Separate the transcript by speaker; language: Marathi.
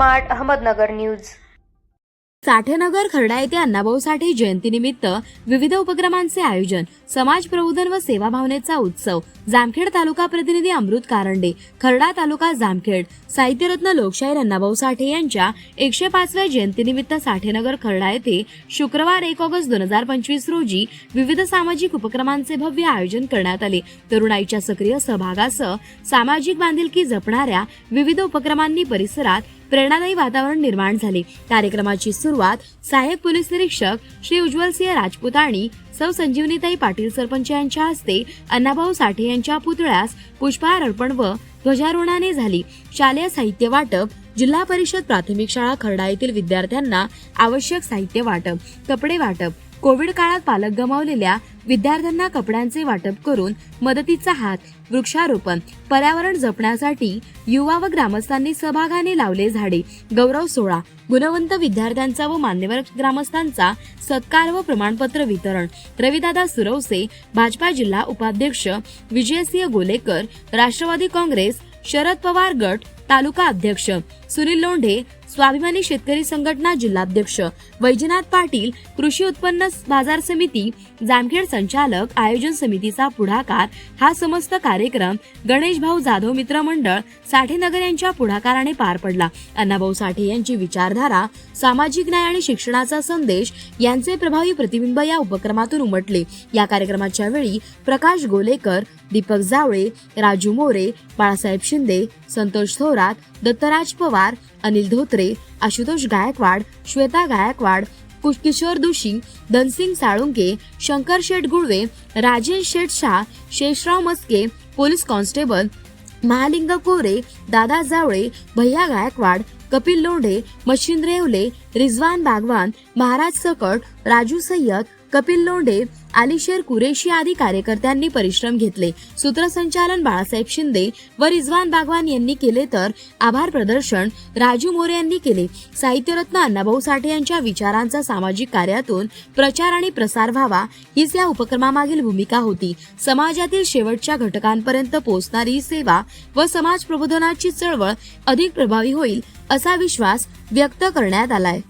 Speaker 1: Smart Ahmednagar news.
Speaker 2: Sathe Nagar Kharda येथे अण्णाभाऊ साठे जयंतीनिमित्त विविध उपक्रमांचे आयोजन समाज प्रबोधन व सेवा भावनेचा उत्सव जामखेड तालुका प्रतिनिधी अमृत कारंडे खर्डा तालुका जामखेड साहित्यरत्न लोकशाहीर अण्णाभाऊ साठे यांच्या एकशे पाचव्या जयंतीनिमित्त साठेनगर खर्डा येथे शुक्रवार एक ऑगस्ट दोन हजार पंचवीस रोजी विविध सामाजिक उपक्रमांचे भव्य आयोजन करण्यात आले. तरुणाईच्या सक्रिय सहभागासह सामाजिक बांधिलकी जपणाऱ्या विविध उपक्रमांनी परिसरात प्रेरणादायी वातावरण निर्माण झाले. कार्यक्रमाची सुरुवात सहाय्यक पोलीस निरीक्षक श्री उज्ज्वल सिंह राजपूत आणि सौ संजीवनीताई पाटील सरपंच यांच्या हस्ते अण्णाभाऊ साठे यांच्या पुतळ्यास पुष्पहार अर्पण व ध्वजारोहणाने झाली. शालेय साहित्य वाटप जिल्हा परिषद प्राथमिक शाळा खर्डा येथील विद्यार्थ्यांना आवश्यक साहित्य वाटप कपडे वाटप कोविड काळात पालक गमावलेल्या विद्यार्थ्यांना कपड्यांचे वाटप करून मदतीचा हात वृक्षारोपण पर्यावरण जपण्यासाठी युवा व ग्रामस्थांनी सहभागाने लावले झाडे गौरव सोहळा गुणवंत विद्यार्थ्यांचा व मान्यवर ग्रामस्थांचा सत्कार व प्रमाणपत्र वितरण रविदादा सुरवसे भाजपा जिल्हा उपाध्यक्ष विजयसिंह गोलेकर राष्ट्रवादी काँग्रेस शरद पवार गट तालुका अध्यक्ष सुनील लोंढे स्वाभिमानी शेतकरी संघटना जिल्हाध्यक्ष वैजनाथ पाटील कृषी उत्पन्न बाजार समिती जामखेड संचालक आयोजन समितीचा पुढाकार हा समस्त कार्यक्रम गणेश भाऊ जाधव मित्र मंडळ साठेनगर यांच्या पुढाकाराने पार पडला. अण्णाभाऊ साठे यांची विचारधारा सामाजिक न्याय आणि शिक्षणाचा संदेश यांचे प्रभावी प्रतिबिंब या उपक्रमातून उमटले. या कार्यक्रमाच्या वेळी प्रकाश गोलेकर दीपक जावळे राजू मोरे बाळासाहेब शिंदे संतोष थोरात दत्तराज पवार अनिल धोत्रे आशुतोष गायकवाड श्वेता गायकवाड किशोर दोषी धनसिंग साळुंके शंकर शेठ गुळवे राजेश शेठ शाह शेषराव मस्के पोलीस कॉन्स्टेबल महालिंग कोरे दादा जावळे भैया गायकवाड कपिल लोंढे मच्छिंद्र येवले रिझवान बागवान महाराज सकट राजू सय्यद कपिल लोंढे आलिशेर कुरेशी आदी कार्यकर्त्यांनी परिश्रम घेतले. सूत्रसंचालन बाळासाहेब शिंदे व रिझवान बागवान यांनी केले तर आभार प्रदर्शन राजू मोरे यांनी केले. साहित्यरत्न अण्णाभाऊ साठे यांच्या विचारांचा सामाजिक कार्यातून प्रचार आणि प्रसार व्हावा हीच या उपक्रमामागील भूमिका होती. समाजातील शेवटच्या घटकांपर्यंत पोहोचणारी ही सेवा व समाज प्रबोधनाची चळवळ अधिक प्रभावी होईल असा विश्वास व्यक्त करण्यात आलाय.